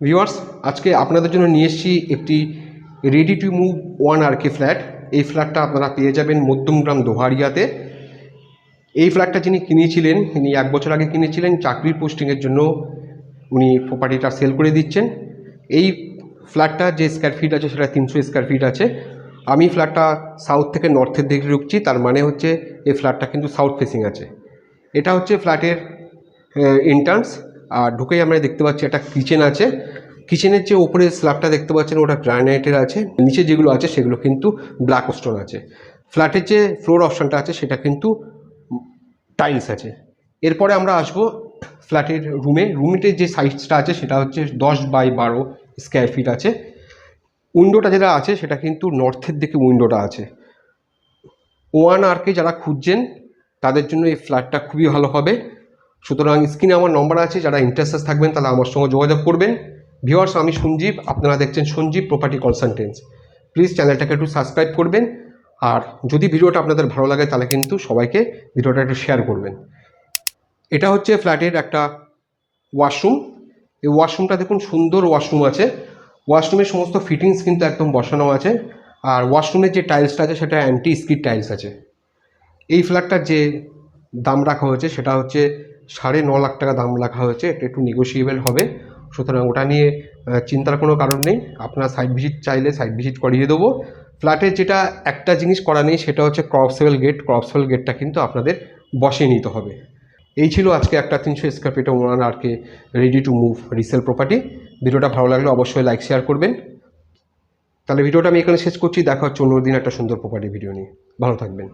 Viewers আজকে আপনাদের জন্য নিয়ে এসেছি একটি ready to move one R K flat এই ফ্ল্যাটটা আপনারা পেয়ে যাবেন মধ্যমগ্রাম দোহারিয়াতে। এই ফ্ল্যাটটা যিনি কিনেছিলেন, তিনি এক বছর আগে কিনেছিলেন, চাকরির পোস্টিংয়ের জন্য উনি প্রপার্টিটা সেল করে দিচ্ছেন। এই ফ্ল্যাটটা যে স্কোয়ার ফিট আছে, সেটা তিনশো স্কোয়ার ফিট আছে। আমি ফ্ল্যাটটা সাউথ থেকে নর্থের দিকে ঢুকছি, তার মানে হচ্ছে এই ফ্ল্যাটটা কিন্তু সাউথ ফেসিং আছে। এটা হচ্ছে ফ্ল্যাটের এন্ট্রান্স আর ঢুকেই আমরা দেখতে পাচ্ছি একটা কিচেন আছে। কিচেনের যে ওপরে স্ল্যাবটা দেখতে পাচ্ছেন, ওটা গ্রানাইটের আছে। নিচে যেগুলো আছে, সেগুলো কিন্তু ব্ল্যাক স্টোন আছে। ফ্ল্যাটের যে ফ্লোর অপশনটা আছে, সেটা কিন্তু টাইলস আছে। এরপরে আমরা আসব ফ্ল্যাটের রুমে রুমের যে সাইজটা আছে, সেটা হচ্ছে দশ বাই বারো স্কোয়ার ফিট আছে। উইন্ডোটা যেটা আছে, সেটা কিন্তু নর্থের দিকে উইন্ডোটা আছে। ওয়ান আরকে যারা খুঁজছেন, তাদের জন্য এই ফ্ল্যাটটা খুবই ভালো হবে। সুতরাং স্ক্রিনে আমার নম্বর আছে, যারা ইন্টারেস্টেড থাকবেন তাহলে আমার সঙ্গে যোগাযোগ করবেন। ভিওয়ার্স আমি সঞ্জীব, আপনারা দেখছেন সঞ্জীব প্রপার্টি কনসালটেন্স প্লিজ চ্যানেলটাকে একটু সাবস্ক্রাইব করবেন। আর যদি ভিডিওটা আপনাদের ভালো লাগে, তাহলে কিন্তু সবাইকে ভিডিওটা একটু শেয়ার করবেন। এটা হচ্ছে ফ্ল্যাটের একটা ওয়াশরুম এই ওয়াশরুমটা দেখুন, সুন্দর ওয়াশরুম আছে। ওয়াশরুমের সমস্ত ফিটিংস কিন্তু একদম বসানো আছে। আর ওয়াশরুমের যে টাইলসটা আছে, সেটা অ্যান্টি স্কিড টাইলস আছে। এই ফ্ল্যাটটার যে দাম রাখা হয়েছে, সেটা হচ্ছে সাড়ে ন লাখ টাকা দাম রাখা হয়েছে, এটা একটু নেগোসিয়েবল হবে। সুতরাং ওটা নিয়ে চিন্তার কোনো কারণ নেই। আপনার সাইট ভিজিট চাইলে সাইট ভিজিট করিয়ে দেবো। ফ্ল্যাটের যেটা একটা জিনিস করা নেই, সেটা হচ্ছে ক্রপসেল গেট ক্রপসেল গেটটা কিন্তু আপনাদের বসিয়ে নিতে হবে। এই ছিল আজকে একটা তিনশো স্কোয়ার ফিটে ওনার R K ready to move resale property ভিডিওটা ভালো লাগলে অবশ্যই লাইক শেয়ার করবেন। তাহলে ভিডিওটা আমি এখানে শেষ করছি। দেখা হচ্ছে অন্য দিন একটা সুন্দর প্রপার্টি ভিডিও নিয়ে। ভালো থাকবেন।